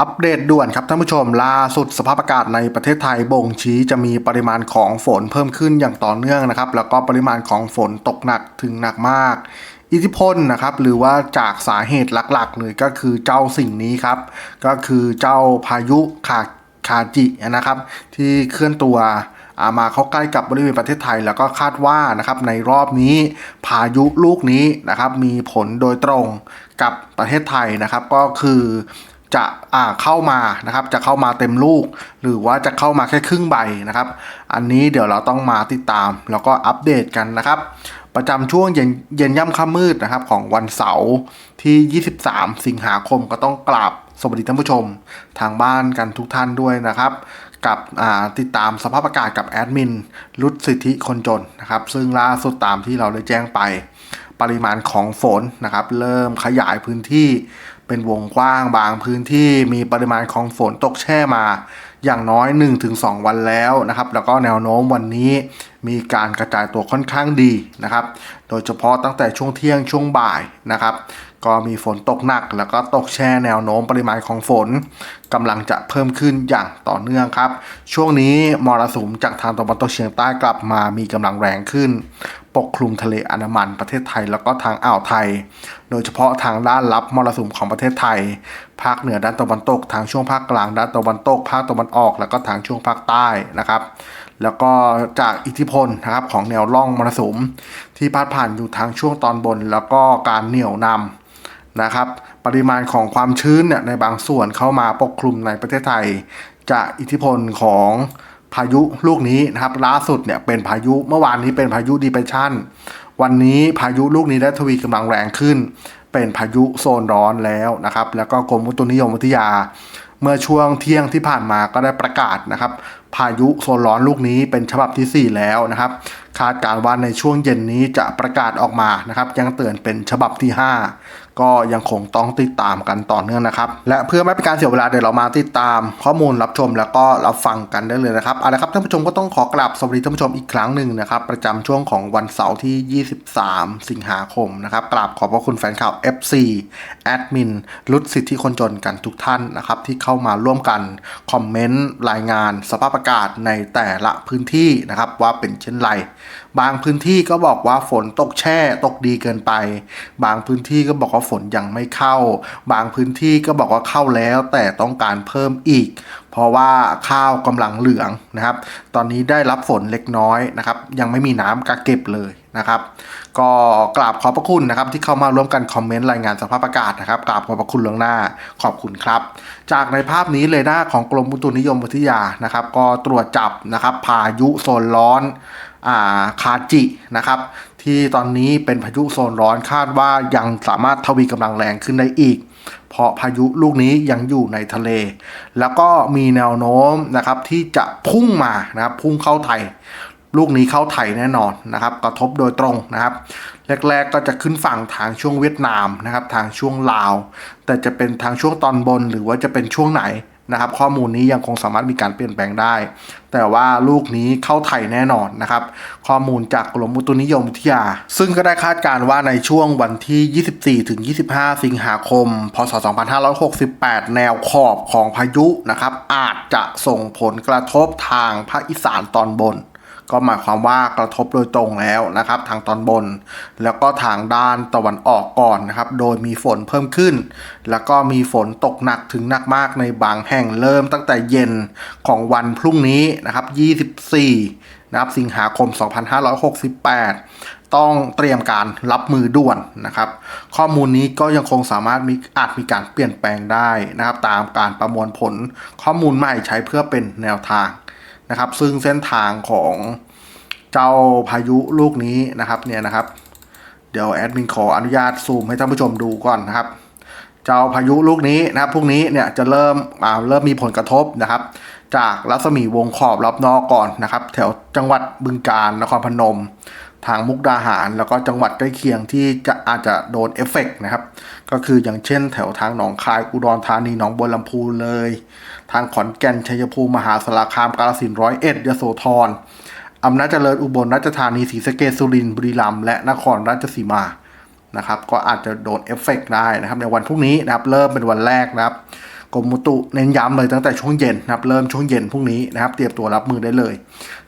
อัปเดตด่วนครับท่านผู้ชมล่าสุดสภาพอากาศในประเทศไทยบ่งชี้จะมีปริมาณของฝนเพิ่มขึ้นอย่างต่อเนื่องนะครับ แล้วก็ปริมาณของฝนตกหนักถึงหนักมาก อิทธิพลนะครับ หรือว่าจากสาเหตุหลักๆเลยก็คือเจ้าสิ่งนี้ครับ ก็คือเจ้าพายุคาคาจินะครับ ที่เคลื่อนตัวามาเข้าใกล้กับบริเวณประเทศไทยแล้วก็คาดว่านะครับในรอบนี้พายุลูกนี้นะครับมีผลโดยตรงกับประเทศไทยนะครับ ก็คือ จะอ่าเข้ามานะครับ จะเข้ามาเต็มลูก หรือว่าจะเข้ามาแค่ครึ่งใบนะครับ อันนี้เดี๋ยวเราต้องมาติดตาม แล้วก็อัปเดตกันนะครับ ประจำช่วงเย็นเย็นย่ำค่ำมืดนะครับ ของวันเสาร์ที่ 23 สิงหาคมก็ต้องกราบสวัสดีท่านผู้ชม ทางบ้านกันทุกท่านด้วยนะครับ กับติดตามสภาพอากาศกับแอดมินรุดสิทธิคนจนนะครับ ซึ่งล่าสุดตามที่เราได้แจ้งไป ปริมาณของฝนนะครับ เริ่มขยายพื้นที่ เป็นวงกว้างบางพื้นที่มีปริมาณของฝนตกแช่มา อย่างน้อย 1-2 วันแล้วนะครับ แล้วก็แนวโน้มวันนี้มีการกระจายตัวค่อนข้างดีนะครับ โดยเฉพาะตั้งแต่ช่วงเที่ยงช่วงบ่ายนะครับ ก็มีฝนตกหนัก แล้วก็ตกแช่แนวโน้มปริมาณของฝนกำลังจะเพิ่มขึ้นอย่างต่อเนื่องครับ ช่วงนี้มรสุมจากทางตะวันตกเฉียงใต้กลับมามีกำลังแรงขึ้น ปกคลุมทะเลอันดามันประเทศไทยแล้วก็ทางอ่าวไทย โดยเฉพาะทางด้านรับมรสุมของประเทศไทย ภาคเหนือด้านตะวันตก ทางช่วงภาคกลางด้านตะวันตก ภาคตะวันออก แล้วก็ทางช่วงภาคใต้นะครับแล้วก็จากอิทธิพลนะครับของแนวร่องมรสุมที่พาดผ่านอยู่ทางช่วงตอนบน แล้วก็การเหนี่ยวนำ นะครับ ปริมาณของความชื้นเนี่ยในบางส่วนเข้ามาปกคลุมในประเทศไทย จากอิทธิพลของพายุลูกนี้นะครับล่าสุดเนี่ยเป็นพายุเมื่อวานนี้เป็นพายุดีเพชันวันนี้พายุลูกนี้ได้ทวีกำลังแรงขึ้น เป็นพายุโซนร้อนแล้วนะครับ แล้วก็กรมอุตุนิยมวิทยา เมื่อช่วงเที่ยงที่ผ่านมาก็ได้ประกาศนะครับ พายุโซนร้อนลูกนี้เป็นฉบับทีสี่4 แล้วนะครับ คาดการณ์ว่าในช่วงเย็นนี้จะประกาศออกมานะครับ ยังเตือนเป็นฉบับที่ 5 ก็ยังคงต้องติดตามกันต่อเนื่องนะครับ และเพื่อไม่เป็นการเสียเวลาเดี๋ยวเรามาติดตาม ข้อมูลรับชมแล้วก็รับฟังกันได้เลยนะครับเอาละครับท่านผู้ชมก็ต้องขอกราบสวัสดีท่านผู้ชมอีกครั้งหนึ่งนะครับประจำช่วงของวันเสาร์ที่ 23 สิงหาคมนะครับกราบขอบพระคุณแฟนข่าว FC แอดมินรุดสิทธิคนจนกันทุกท่านนะครับที่เข้ามาร่วมกันคอมเมนต์รายงานสภาพอากาศในแต่ละพื้นที่นะครับว่าเป็นเช่นไร บางพื้นที่ก็บอกว่าฝนตกแช่ตกดีเกินไป บางพื้นที่ก็บอกว่าฝนยังไม่เข้า บางพื้นที่ก็บอกว่าเข้าแล้ว แต่ต้องการเพิ่มอีก เพราะว่าข้าวกำลังเหลืองนะครับ ตอนนี้ได้รับฝนเล็กน้อยนะครับ ยังไม่มีน้ำกักเก็บเลยนะครับ ก็กราบขอบพระคุณนะครับที่เข้ามาร่วมกันคอมเมนต์รายงานสภาพอากาศนะครับกราบขอบพระคุณล่วงหน้าขอบคุณครับ จากในภาพนี้เลยน้าของกรมอุตุนิยมวิทยานะครับ ก็ตรวจจับนะครับพายุโซนร้อน คาจินะครับ ที่ตอนนี้เป็นพายุโซนร้อนคาดว่ายังสามารถทวีกำลังแรงขึ้นได้อีก เพราะพายุลูกนี้ยังอยู่ในทะเล แล้วก็มีแนวโน้มนะครับที่จะพุ่งมานะครับพุ่งเข้าไทย ลูกนี้เข้าไทยแน่นอนนะครับ กระทบโดยตรงนะครับ แรกๆก็จะขึ้นฝั่งทางช่วงเวียดนามนะครับ ทางช่วงลาว แต่จะเป็นทางช่วงตอนบนหรือว่าจะเป็นช่วงไหน นะครับข้อมูลนี้ยังคงสามารถมีการเปลี่ยนแปลงได้ แต่ว่าลูกนี้เข้าไทยแน่นอนนะครับ ข้อมูลจากกรมอุตุนิยมวิทยา ซึ่งก็ได้คาดการณ์ว่าในช่วงวันที่ 24 ถึง 25 สิงหาคม พศ 2568 แนวขอบของพายุนะครับอาจจะส่งผลกระทบทางภาคอีสานตอนบน ก็หมายความว่ากระทบโดยตรงแล้วนะครับ ทางตอนบน แล้วก็ทางด้านตะวันออกก่อนนะครับ โดยมีฝนเพิ่มขึ้น แล้วก็มีฝนตกหนักถึงหนักมากในบางแห่งเริ่มตั้งแต่เย็นของวันพรุ่งนี้นะครับ 24 นะครับสิงหาคม 2568 ต้องเตรียมการรับมือด่วนนะครับ ข้อมูลนี้ก็ยังคงสามารถมีอาจมีการเปลี่ยนแปลงได้นะครับ ตามการประมวลผลข้อมูลใหม่ใช้เพื่อเป็นแนวทาง นะครับ ซึ่งเส้นทางของเจ้าพายุลูกนี้นะครับเนี่ยนะครับ เดี๋ยวแอดมินขออนุญาตซูมให้ท่านผู้ชมดูก่อนนะครับ เจ้าพายุลูกนี้นะครับพวกนี้เนี่ยจะเริ่มอ่าเริ่มมีผลกระทบนะครับ จากรัศมีวงขอบรอบนอกก่อนนะครับ แถวจังหวัดบึงกาฬนครพนมทางมุกดาหาร แล้วก็จังหวัดใกล้เคียงที่จะอาจจะโดนเอฟเฟกต์นะครับ ก็คืออย่างเช่นแถวทางหนองคายอุดรธานีหนองบัวลำพูเลย ทางขอนแก่นชัยภูมิมหาสารคามกาฬสินร้อยเอ็ดยโสธรอำนาจเจริญอุบลราชธานีศรีสะเกษสุรินทร์บุรีรัมย์และนครราชสีมานะครับก็อาจจะโดนเอฟเฟกต์ได้นะครับ ในวันพรุ่งนี้นะครับเริ่มเป็นวันแรกนะครับกรมอุตุเน้นย้ำเลยตั้งแต่ช่วงเย็นนะครับเริ่มช่วงเย็นพรุ่งนี้นะครับ เตรียมตัวรับมือได้เลย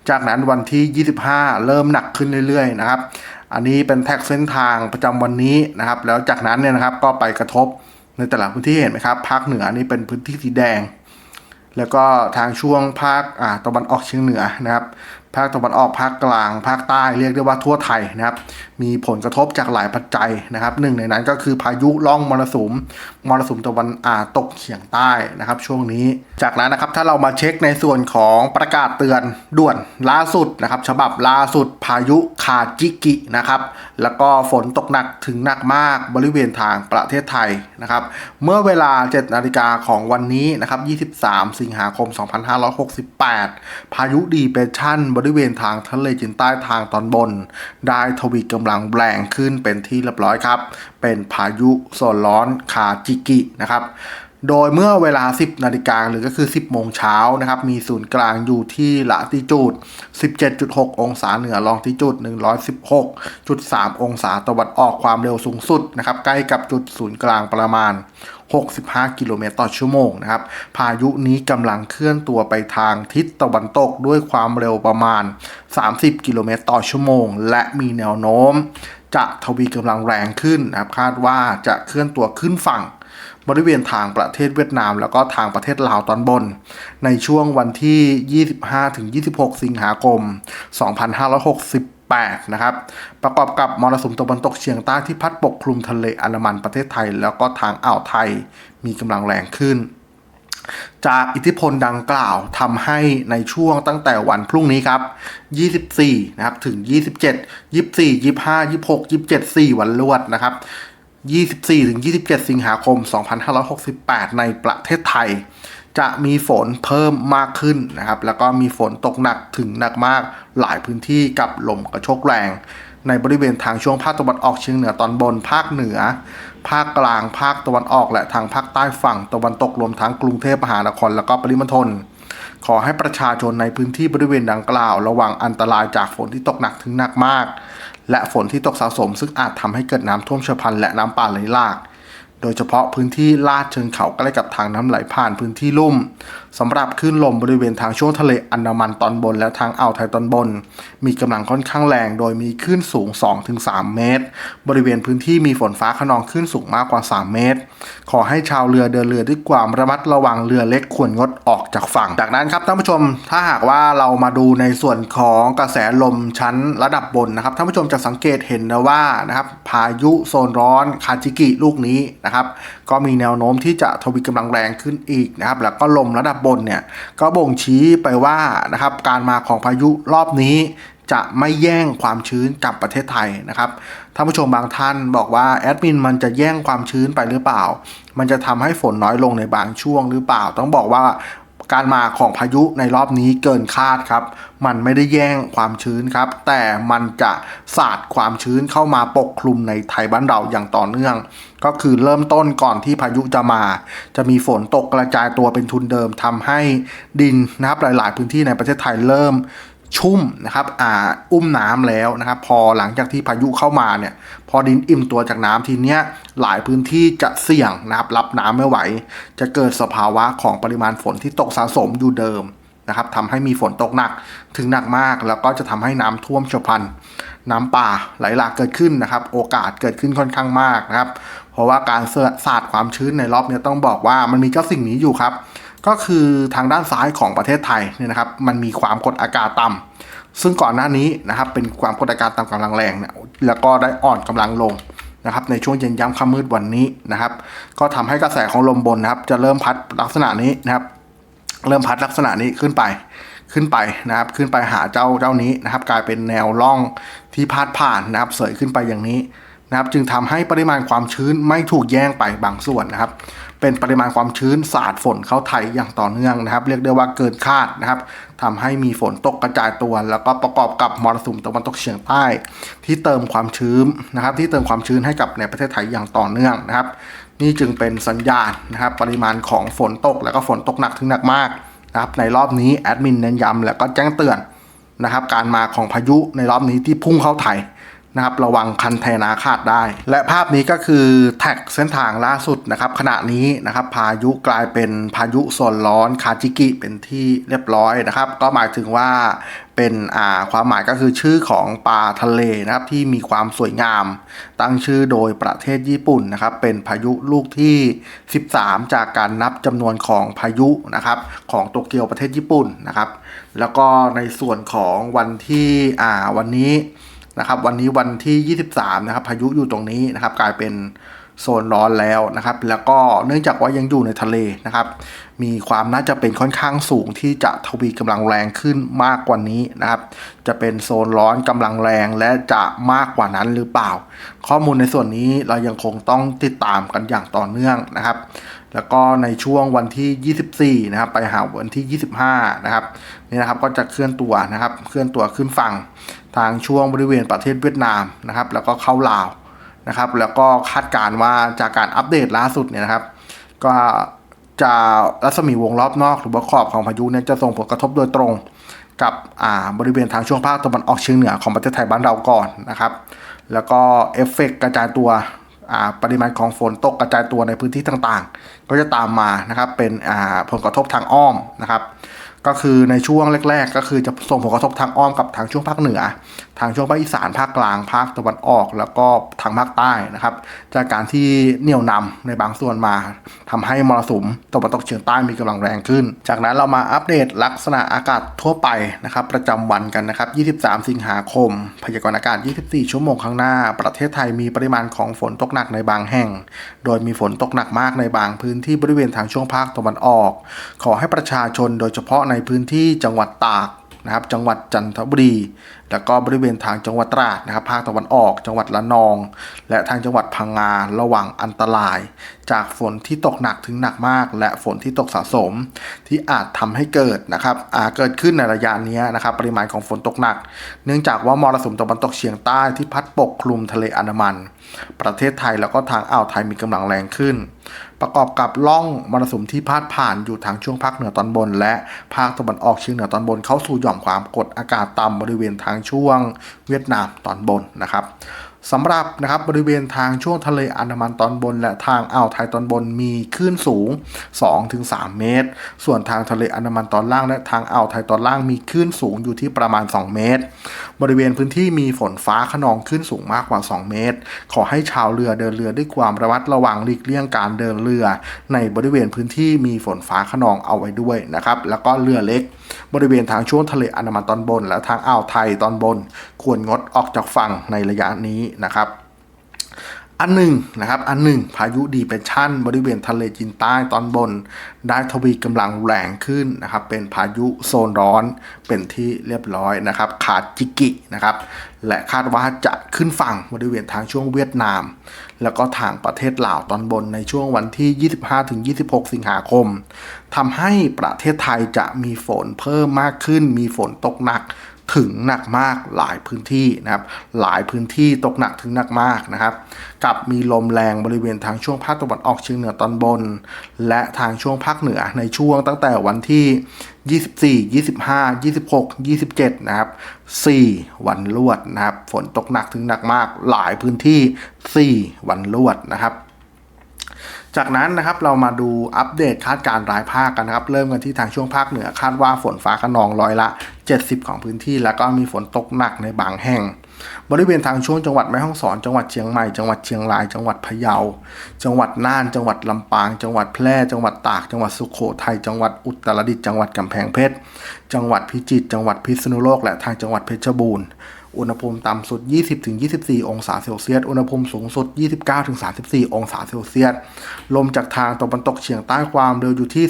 จากนั้นวันที่ 25 เริ่มหนักขึ้นเรื่อยๆนะครับ อันนี้เป็นแท็กเส้นทางประจำวันนี้นะครับ แล้วจากนั้นเนี่ยนะครับก็ไปกระทบในแต่ละพื้นที่เห็นไหมครับภาคเหนือนี่เป็นพื้นที่สีแดง แล้วก็ทางช่วงภาคตะวันออกเฉียงเหนือนะครับ ภาคตะวันออกภาคกลาง ภาคใต้เรียกได้ว่าทั่วไทยนะครับ มีผลกระทบจากหลายปัจจัยนะครับหนึ่งในนั้นก็คือพายุล่องมรสุม มรสุมตะวันอ่าตกเฉียงใต้นะครับ ช่วงนี้ จากนั้นนะครับถ้าเรามาเช็คในส่วนของประกาศเตือนด่วนล่าสุดนะครับ ฉบับล่าสุดพายุคาจิกินะครับ แล้วก็ฝนตกหนักถึงหนักมากบริเวณทางประเทศไทยนะครับ เมื่อเวลา 7 นาฬิกาของวันนี้นะครับ 23 สิงหาคม 2568 พายุดีเปรสชั่น บริเวณทางทะเลจีนใต้ทางตอนบน ได้ทวีกำลังแรงขึ้นเป็นที่เรียบร้อยครับเป็นพายุโซนร้อนคาจิกินะครับโดยเมื่อเวลา 10 นาฬิกาหรือก็คือ 10 โมงเช้านะครับ มีศูนย์กลางอยู่ที่ละติจูด 17.6 องศาเหนือลองติจูด 116.3 องศาตะวันออกความเร็วสูงสุดนะครับ ใกล้กับจุดศูนย์กลางประมาณ 65 กิโลเมตรต่อชั่วโมงนะครับ พายุนี้กำลังเคลื่อนตัวไปทางทิศตะวันตกด้วยความเร็วประมาณ 30 กิโลเมตรต่อชั่วโมง และมีแนวโน้ม จะทวีกำลังแรงขึ้นนะครับคาดว่าจะเคลื่อนตัวขึ้นฝั่ง บริเวณทางประเทศเวียดนาม แล้วก็ทางประเทศลาวตอนบน ในช่วงวันที่ 25-26 สิงหาคม 2568นะครับ ประกอบกับมรสุมตะวันตกเฉียงใต้ที่พัดปกคลุมทะเลอันดามันประเทศไทย แล้วก็ทางอ่าวไทยมีกำลังแรงขึ้น จากอิทธิพลดังกล่าวทำให้ในช่วงตั้งแต่วันพรุ่งนี้ครับ 24 นะครับ ถึง 27 24 25 26 27 4 วันรวดนะครับ 24 ถึง 27 สิงหาคม 2568 ในประเทศไทย จะมีฝนเพิ่มมากขึ้นนะครับ แล้วก็มีฝนตกหนักถึงหนักมากหลายพื้นที่กับลมกระโชกแรง ในบริเวณทางช่วงภาคตะวันออกเฉียงเหนือตอนบนภาคเหนือ ภาคกลาง ภาคตะวันออก และทางภาคใต้ฝั่งตะวันตกรวมทั้งกรุงเทพมหานครและก็ปริมณฑลขอให้ประชาชนในพื้นที่บริเวณดังกล่าว ระวังอันตรายจากฝนที่ตกหนักถึงหนักมาก และฝนที่ตกสะสม ซึ่งอาจทำให้เกิดน้ำท่วมฉับพลันและน้ำป่าไหลหลาก โดยเฉพาะพื้นที่ลาดเชิงเขาใกล้กับทางน้ำไหลผ่านพื้นที่ลุ่ม สำหรับคลื่นลมบริเวณทางช่วงทะเลอันดามันตอนบน และทางอ่าวไทยตอนบน มีกำลังค่อนข้างแรง โดยมีคลื่นสูง 2-3 เมตร บริเวณพื้นที่มีฝนฟ้าขนองคลื่นสูงมากกว่า 3 เมตร ขอให้ชาวเรือเดินเรือด้วยความระมัดระวังเรือเล็กควรงดออกจากฝั่ง จากนั้นครับท่านผู้ชม ถ้าหากว่าเรามาดูในส่วนของกระแสลมชั้นระดับบนนะครับท่านผู้ชมจะสังเกตเห็นนะว่านะครับพายุโซนร้อนคาจิกิลูกนี้นะครับก็มีแนวโน้มที่จะทวีกำลังแรงขึ้นอีกนะครับแล้วก็ลมระดับบนเนี่ยก็บ่งชี้ไปว่านะครับการมาของพายุรอบนี้จะไม่แย่งความชื้นกับประเทศไทยนะครับท่านผู้ชมบางท่านบอกว่าแอดมินมันจะแย่งความชื้นไปหรือเปล่า มันจะทำให้ฝนน้อยลงในบางช่วงหรือเปล่า ต้องบอกว่า การมาของพายุในรอบนี้เกินคาดครับ มันไม่ได้แย่งความชื้นครับ แต่มันจะสาดความชื้นเข้ามาปกคลุมในไทยบ้านเราอย่างต่อเนื่อง ก็คือเริ่มต้นก่อนที่พายุจะมา จะมีฝนตกกระจายตัวเป็นทุนเดิมทำให้ดินนะครับหลาย ๆ พื้นที่ในประเทศไทยเริ่ม ชุ่มนะครับอ่าอุ้มน้ำแล้วนะครับ พอหลังจากที่พายุเข้ามาเนี่ย พอดินอิ่มตัวจากน้ำทีเนี้ยหลายพื้นที่จะเสี่ยงนะครับรับน้ำไม่ไหว จะเกิดสภาวะของปริมาณฝนที่ตกสะสมอยู่เดิมนะครับทำให้มีฝนตกหนักถึงหนักมาก แล้วก็จะทำให้น้ำท่วมฉับพลัน น้ำป่าไหลหลากเกิดขึ้นนะครับ โอกาสเกิดขึ้นค่อนข้างมากนะครับ เพราะว่าการสาดความชื้นในรอบนี้ต้องบอกว่ามันมีเจ้าสิ่งนี้อยู่ครับ ก็คือทางด้านซ้ายของประเทศไทยเนี่ยนะครับ มันมีความกดอากาศต่ำซึ่งก่อนหน้านี้นะครับเป็นความกดอากาศต่ำกำลังแรงเนี่ยแล้วก็ได้อ่อนกำลังลงนะครับในช่วงเย็นย้ำค่ำมืดวันนี้นะครับ ก็ทำให้กระแสของลมบนนะครับ จะเริ่มพัดลักษณะนี้นะครับ เริ่มพัดลักษณะนี้ขึ้นไปขึ้นไปนะครับ ขึ้นไปหาเจ้าเจ้านี้นะครับ กลายเป็นแนวร่องที่พาดผ่านนะครับ เสยขึ้นไปอย่างนี้ นะครับจึงทำให้ปริมาณความชื้นไม่ถูกแย่งไปบางส่วนนะครับ เป็นปริมาณความชื้นสาดฝนเข้าไทยอย่างต่อเนื่องนะครับ เรียกได้ว่าเกินคาดนะครับทำให้มีฝนตกกระจายตัว แล้วก็ประกอบกับมรสุมตะวันตกเฉียงใต้ ที่เติมความชื้นนะครับ ที่เติมความชื้นให้กับในประเทศไทยอย่างต่อเนื่องนะครับ นี่จึงเป็นสัญญาณนะครับ ปริมาณของฝนตก แล้วก็ฝนตกหนักถึงหนักมากนะครับ ในรอบนี้แอดมินเน้นย้ำแล้วก็แจ้งเตือนนะครับ การมาของพายุในรอบนี้ที่พุ่งเข้าไทย นะครับระวังคันแทนาขาดได้ และภาพนี้ก็คือแท็กเส้นทางล่าสุดนะครับขณะนี้นะครับพายุกลายเป็นพายุโซนร้อนคาจิกิเป็นที่เรียบร้อยนะครับก็หมายถึงว่าเป็นอ่าความหมายก็คือชื่อของปลาทะเลนะครับที่มีความสวยงาม ตั้งชื่อโดยประเทศญี่ปุ่นนะครับเป็นพายุลูกที่ 13 จากการนับจำนวนของพายุนะครับของโตเกียวประเทศญี่ปุ่นนะครับแล้วก็ในส่วนของวันที่อ่าวันนี้ นะครับวันนี้วันที่ 23 นะครับ พายุอยู่ตรงนี้นะครับ กลายเป็นโซนร้อนแล้วนะครับ แล้วก็เนื่องจากว่ายังอยู่ในทะเลนะครับ มีความน่าจะเป็นค่อนข้างสูงที่จะทวีกำลังแรงขึ้นมากกว่านี้นะครับ จะเป็นโซนร้อนกำลังแรงและจะมากกว่านั้นหรือเปล่า ข้อมูลในส่วนนี้เรายังคงต้องติดตามกันอย่างต่อเนื่องนะครับ แล้วก็ในช่วงวันที่ 24 นะครับ ไปหาวันที่ 25 นะครับนี่นะครับก็จะเคลื่อนตัวนะครับ เคลื่อนตัวขึ้นฝั่ง ทางช่วงบริเวณประเทศเวียดนามนะครับ แล้วก็เข้าลาวนะครับ แล้วก็คาดการณ์ว่าจากการอัปเดตล่าสุดเนี่ยนะครับ ก็จะรัศมีวงรอบนอกหรือว่าขอบของพายุเนี่ยจะส่งผลกระทบโดยตรงกับอ่าบริเวณทางช่วงภาคตะวันออกเฉียงเหนือของประเทศไทยบ้านเราก่อนนะครับ แล้วก็เอฟเฟกต์กระจายตัวอ่าปริมาณของฝนตกกระจายตัวในพื้นที่ต่างๆ ก็จะตามมานะครับเป็นอ่าผลกระทบทางอ้อมนะครับ ก็คือในช่วงแรก ๆ ก็คือจะส่งผลกระทบทางอ้อมกับทางช่วงภาคเหนือ ทางช่วงภาคอีสานภาคกลางภาคตะวันออก แล้วก็ทางภาคใต้นะครับ จากการที่เหนี่ยวนำในบางส่วนมาทำให้มรสุมตะวันตกเฉียงใต้มีกำลังแรงขึ้น จากนั้นเรามาอัปเดตลักษณะอากาศทั่วไปนะครับ ประจำวันกันนะครับ 23 สิงหาคม พยากรณ์อากาศ 24 ชั่วโมงข้างหน้า ประเทศไทยมีปริมาณของฝนตกหนักในบางแห่ง โดยมีฝนตกหนักมากในบางพื้นที่บริเวณทางช่วงภาคตะวันออก ขอให้ประชาชนโดยเฉพาะในพื้นที่จังหวัดตาก นะครับจังหวัดจันทบุรี แล้วก็บริเวณทางจังหวัดตราดนะครับภาคตะวันออก จังหวัดละนอง และทางจังหวัดพังงาระวังอันตราย จากฝนที่ตกหนักถึงหนักมาก และฝนที่ตกสะสม ที่อาจทำให้เกิดนะครับอาเกิดขึ้นในระยะนี้นะครับปริมาณของฝนตกหนัก เนื่องจากว่ามรสุมตะวันตกเฉียงใต้ที่พัดปกคลุมทะเลอันดามัน ประเทศไทยแล้วก็ทางอ่าวไทยมีกำลังแรงขึ้น ประกอบกับล่องมรสุมที่พาดผ่านอยู่ทางช่วงภาคเหนือตอนบน และภาคตะวันออกเฉียงเหนือตอนบนเข้าสู่หย่อมความกดอากาศต่ำบริเวณทางช่วงเวียดนามตอนบนนะครับ สำหรับนะครับบริเวณทางช่วงทะเลอันดามันตอนบน และทางอ่าวไทยตอนบนมีคลื่นสูง 2-3 เมตร ส่วนทางทะเลอันดามันตอนล่าง และทางอ่าวไทยตอนล่างมีคลื่นสูงอยู่ที่ประมาณ 2 เมตร บริเวณพื้นที่มีฝนฟ้าขนองขึ้นสูงมากกว่า 2 เมตร ขอให้ชาวเรือเดินเรือด้วยความระมัดระวังหลีกเลี่ยงการเดินเรือ ในบริเวณพื้นที่มีฝนฟ้าขนองเอาไว้ด้วยนะครับแล้วก็เรือเล็ก บริเวณทางช่วงทะเลอันดามันตอนบน และทางอ่าวไทยตอนบน ควรงดออกจากฝั่งในระยะนี้นะครับอันหนึ่งนะครับอันหนึ่งพายุดีเปรสชั่น บริเวณทะเลจีนใต้ตอนบน ได้ทวีกำลังแรงขึ้นนะครับเป็นพายุโซนร้อนเป็นที่เรียบร้อยนะครับขาดจิกินะครับและคาดว่าจะขึ้นฝั่งบริเวณทางช่วงเวียดนาม แล้วก็ทางประเทศลาวตอนบนในช่วงวันที่ 25-26 สิงหาคมทำให้ประเทศไทยจะมีฝนเพิ่มมากขึ้น มีฝนตกหนัก ถึงหนักมากหลายพื้นที่นะครับ หลายพื้นที่ตกหนักถึงหนักมากนะครับ กับมีลมแรงบริเวณทางช่วงภาคตะวันออกเฉียงเหนือตอนบน และทางช่วงภาคเหนือในช่วงตั้งแต่วันที่ 24 25 26 27 นะครับ 4 วันลวดนะครับ ฝนตกหนักถึงหนักมาก หลายพื้นที่ 4 วันลวดนะครับ จากนั้นนะครับเรามาดูอัปเดตคาดการณ์รายภาคกันนะครับ เริ่มกันที่ทางช่วงภาคเหนือคาดว่าฝนฟ้าขนองร้อยละ 70 ของพื้นที่ แล้วก็มีฝนตกหนักในบางแห่ง บริเวณทางช่วงจังหวัดแม่ฮ่องสอน จังหวัดเชียงใหม่ จังหวัดเชียงราย จังหวัดพะเยา จังหวัดน่าน จังหวัดลำปาง จังหวัดแพร่ จังหวัดตาก จังหวัดสุโขทัย จังหวัดอุตรดิตถ์ จังหวัดกำแพงเพชร จังหวัดพิจิตร จังหวัดพิษณุโลก และทางจังหวัดเพชรบูรณ์ อุณหภูมิต่ำสุด 20-24 องศาเซลเซียส อุณหภูมิสูงสุด 29-34 องศาเซลเซียส ลมจากทางตะวันตกเฉียงใต้ความเร็วอยู่ที่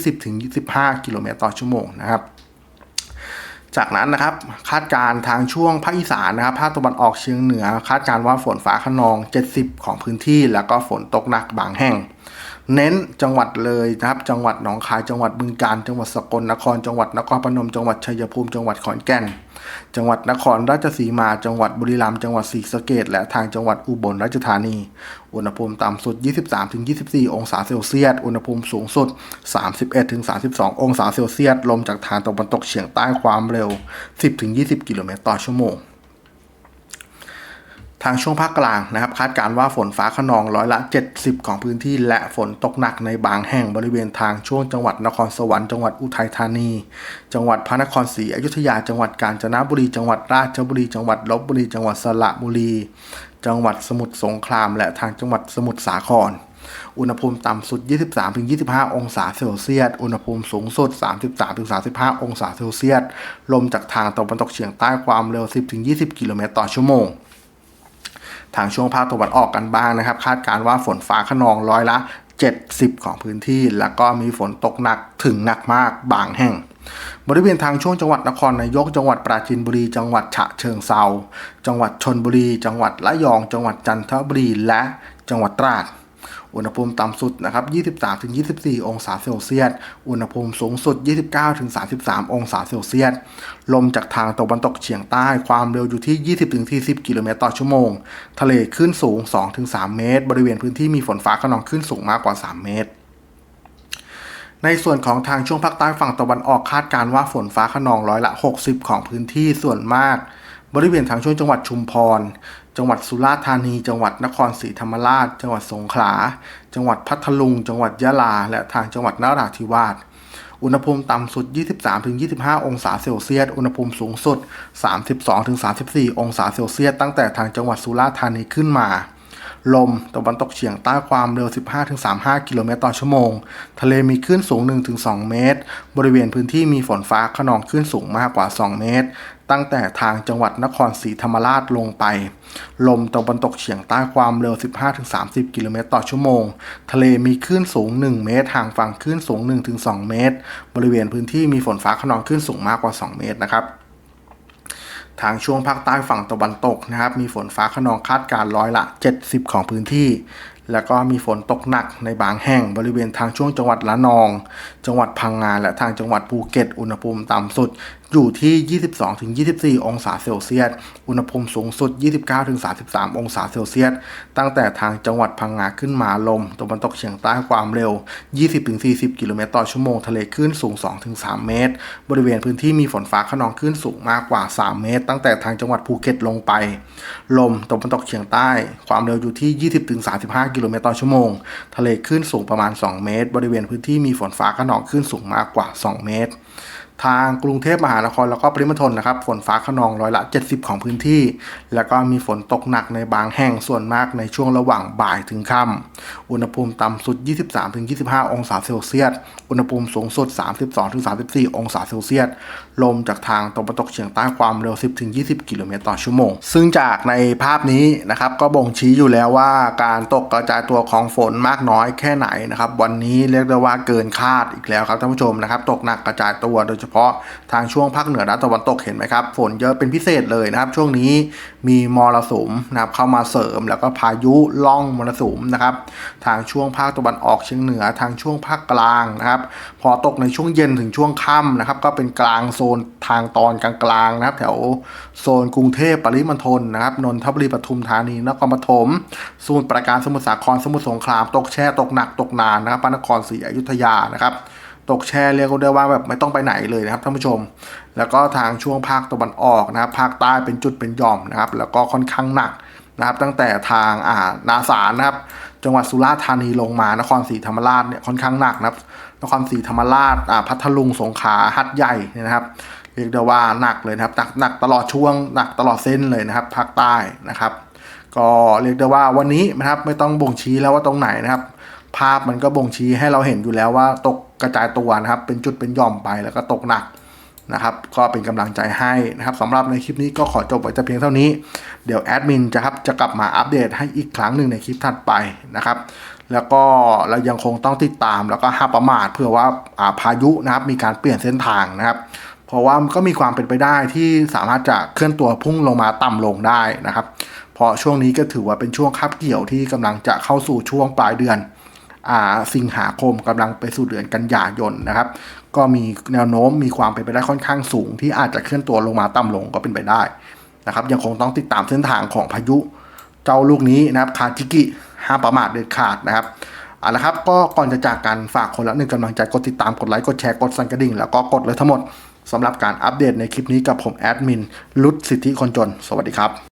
10-25 กิโลเมตรต่อชั่วโมงนะครับ จากนั้นนะครับ คาดการณ์ทางช่วงภาคอีสานนะครับ ภาคตะวันออกเฉียงเหนือ คาดการณ์ว่าฝนฟ้าขนอง 70 ของพื้นที่ แล้วก็ฝนตกหนักบางแห่งเน้นจังหวัดเลยนะครับ จังหวัดหนองคาย จังหวัดบึงกาฬ จังหวัดสกลนคร จังหวัดนครพนม จังหวัดชัยภูมิ จังหวัดขอนแก่น จังหวัดนครราชสีมา จังหวัดบุรีรัมย์ จังหวัดศรีสะเกษและทางจังหวัดอุบลราชธานี อุณหภูมิต่ำสุด 23-24 องศาเซลเซียส อุณหภูมิสูงสุด 31-32 องศาเซลเซียส ลมจากทางตะวันตกเฉียงใต้ความเร็ว 10-20 กิโลเมตรต่อชั่วโมง ทางช่วงภาคกลางนะครับคาดการว่าฝนฟ้าขนองร้อยละ 70 ของพื้นที่ และฝนตกหนักในบางแห่งบริเวณทางช่วงจังหวัดนครสวรรค์จังหวัดอุทัยธานี จังหวัดพระนครศรีอยุธยา จังหวัดกาญจนบุรี จังหวัดราชบุรี จังหวัดลบบุรี จังหวัดสระบุรี จังหวัดสมุทรสงคราม และทางจังหวัดสมุทรสาคร อุณหภูมิต่ำสุด 23-25 องศาเซลเซียส อุณหภูมิสูงสุด 33-35 องศาเซลเซียส ลมจากทางตะวันตกเฉียงใต้ความเร็ว 10-20 กิโลเมตรต่อชั่วโมง ทางช่วงภาคตะวันออกกันบ้างนะครับ คาดการว่าฝนฟ้าขนองร้อยละ 70 ของพื้นที่ แล้วก็มีฝนตกหนักถึงหนักมากบางแห่ง บริเวณทางช่วงจังหวัดนครนายก จังหวัดปราจีนบุรี จังหวัดฉะเชิงเซาจังหวัดชนบุรี จังหวัดระยอง จังหวัดจันทบุรีและจังหวัดตราด อุณหภูมิต่ำสุดนะครับ 23-24 องศาเซลเซียส อุณหภูมิสูงสุด 29-33 องศาเซลเซียส ลมจากทางตะวันตกเฉียงใต้ความเร็วอยู่ที่ 20-40 กิโลเมตรต่อชั่วโมง ทะเลคลื่นสูง 2-3 เมตร บริเวณพื้นที่มีฝนฟ้าขนองคลื่นสูงมากกว่า 3 เมตรในส่วนของทางช่วงภาคใต้ฝั่งตะวันออกคาดการว่าฝนฟ้าขนองร้อยละ 60 ของพื้นที่ส่วนมาก บริเวณทางช่วงจังหวัดชุมพร จังหวัดสุราษฎร์ธานี จังหวัดนครศรีธรรมราช จังหวัดสงขลา จังหวัดพัทลุง จังหวัดยะลา และทางจังหวัดนราธิวาส อุณหภูมิต่ำสุด 23-25 องศาเซลเซียส อุณหภูมิสูงสุด 32-34 องศาเซลเซียส ตั้งแต่ทางจังหวัดสุราษฎร์ธานีขึ้นมาลมตะวันตกเฉียงใต้ความเร็ว 15-35 กิโลเมตรต่อชั่วโมง ทะเลมีคลื่นสูง 1-2 เมตร บริเวณพื้นที่มีฝนฟ้าขนองคลื่นสูงมากกว่า 2 เมตร ตั้งแต่ทางจังหวัดนครศรีธรรมราชลงไป ลมตะวันตกเฉียงใต้ความเร็ว 15-30 กิโลเมตรต่อชั่วโมง ทะเลมีคลื่นสูง 1 เมตรห่างฝั่งคลื่นสูง 1-2 เมตร บริเวณพื้นที่มีฝนฟ้าขนองคลื่นสูงมากกว่า 2 เมตรนะครับทางช่วงภาคใต้ฝั่งตะวันตกนะครับ มีฝนฟ้าขนองคาดการร้อยละ 70 ของพื้นที่ แล้วก็มีฝนตกหนักในบางแห่งบริเวณทางช่วงจังหวัดละนอง จังหวัดพังงาและทางจังหวัดภูเก็ตอุณหภูมิต่ำสุด อยู่ที่ 22-24 องศาเซลเซียส อุณหภูมิสูงสุด 29-33 องศาเซลเซียส ตั้งแต่ทางจังหวัดพังงาขึ้นมาลมตะวันตกเฉียงใต้ความเร็ว 20-40 กิโลเมตรต่อชั่วโมง ทะเลคลื่นสูง 2-3 เมตร บริเวณพื้นที่มีฝนฟ้าขนองคลื่นสูงมากกว่า 3 เมตร ตั้งแต่ทางจังหวัดภูเก็ตลงไป ลมตะวันตกเฉียงใต้ ความเร็วอยู่ที่ 20-35 กิโลเมตรต่อชั่วโมง ทะเลคลื่นสูงประมาณ 2 เมตร บริเวณพื้นที่มีฝนฟ้าขนองคลื่นสูงมากกว่า 2 เมตร ทางกรุงเทพมหานครแล้วก็ปริมณฑลนะครับ ฝนฟ้าขนองร้อยละ 70 ของพื้นที่ แล้วก็มีฝนตกหนักในบางแห่งส่วนมากในช่วงระหว่างบ่ายถึงค่ำอุณหภูมิต่ำสุด 23-25 องศาเซลเซียส อุณหภูมิสูงสุด 32-34 องศาเซลเซียส ลมจากทางตะวันตกเฉียงใต้ความเร็ว 10-20 กิโลเมตรต่อชั่วโมง ซึ่งจากในภาพนี้นะครับก็บ่งชี้อยู่แล้วว่าการตกกระจายตัวของฝนมากน้อยแค่ไหนนะครับวันนี้เรียกได้ว่าเกินคาดอีกแล้วครับท่านผู้ชมนะครับตกหนักกระจายตัวโดยเฉพาะทางช่วงภาคเหนือและตะวันตกเห็นไหมครับฝนเยอะเป็นพิเศษเลยนะครับ ช่วงนี้มีมรสุมนะครับเข้ามาเสริมแล้วก็พายุล่องมรสุมนะครับทางช่วงภาคตะวันออกเฉียงเหนือทางช่วงภาคกลางนะครับพอตกในช่วงเย็นถึงช่วงค่ำนะครับก็เป็นกลางโซนทางตอนกลางๆนะครับ แถวโซนกรุงเทพปริมณฑลนะครับนนทบุรีปทุมธานีนครปฐมสมุทรปราการสมุทรสาครสมุทรสงคราม ตกแช่ตกหนักตกนานนะครับพระนครศรีอยุธยานะครับตกแช่เรียกได้ว่าแบบไม่ต้องไปไหนเลยนะครับท่านผู้ชม แล้วก็ทางช่วงภาคตะวันออกนะครับภาคใต้เป็นจุดเป็นย่อมนะครับ แล้วก็ค่อนข้างหนักนะครับ ตั้งแต่ทางอ่านาสารนะครับ จังหวัดสุราษฎร์ธานีลงมานครศรีธรรมราชเนี่ยค่อนข้างหนักนะครับนครศรีธรรมราชอ่าพัทลุงสงขลาหัดใหญ่เนี่ยนะครับเรียกได้ว่าหนักเลยนะครับหนักหนักตลอดช่วงหนักตลอดเส้นเลยนะครับภาคใต้นะครับ ก็เรียกได้ว่าวันนี้นะครับไม่ต้องบ่งชี้แล้วว่าตรงไหนนะครับ ภาพมันก็บ่งชี้ให้เราเห็นอยู่แล้วว่าตกกระจายตัวนะครับ เป็นจุดเป็นหย่อมไปแล้วก็ตกหนัก นะครับก็เป็นกำลังใจให้นะครับสำหรับในคลิปนี้ก็ขอจบไว้แต่เพียงเท่านี้ เดี๋ยวแอดมินจะครับจะกลับมาอัปเดตให้อีกครั้งหนึ่งในคลิปถัดไปนะครับ แล้วก็เรายังคงต้องติดตามแล้วก็ห้าประมาทเพื่อว่าอาพายุนะครับมีการเปลี่ยนเส้นทางนะครับเพราะว่าก็มีความเป็นไปได้ที่สามารถจะเคลื่อนตัวพุ่งลงมาต่ำลงได้นะครับ เพราะช่วงนี้ก็ถือว่าเป็นช่วงคับเกี่ยวที่กำลังจะเข้าสู่ช่วงปลายเดือน สิงหาคมกำลังไปสู่เดือนกันยายนนะครับ ก็มีแนวโน้มมีความเป็นไปได้ค่อนข้างสูง ที่อาจจะเคลื่อนตัวลงมาต่ำลงก็เป็นไปได้นะครับ ยังคงต้องติดตามเส้นทางของพายุเจ้าลูกนี้นะครับคาจิกิห้ามประมาทเด็ดขาดนะครับเอาละครับก็ก่อนจะจากกันฝากคนละหนึ่งกำลังใจกดติดตามกดไลค์กดแชร์กดสั่นกระดิ่ง แล้วก็กดเลยทั้งหมดสำหรับการอัปเดตในคลิปนี้กับผมแอดมินลุดสิทธิคนจน สวัสดีครับ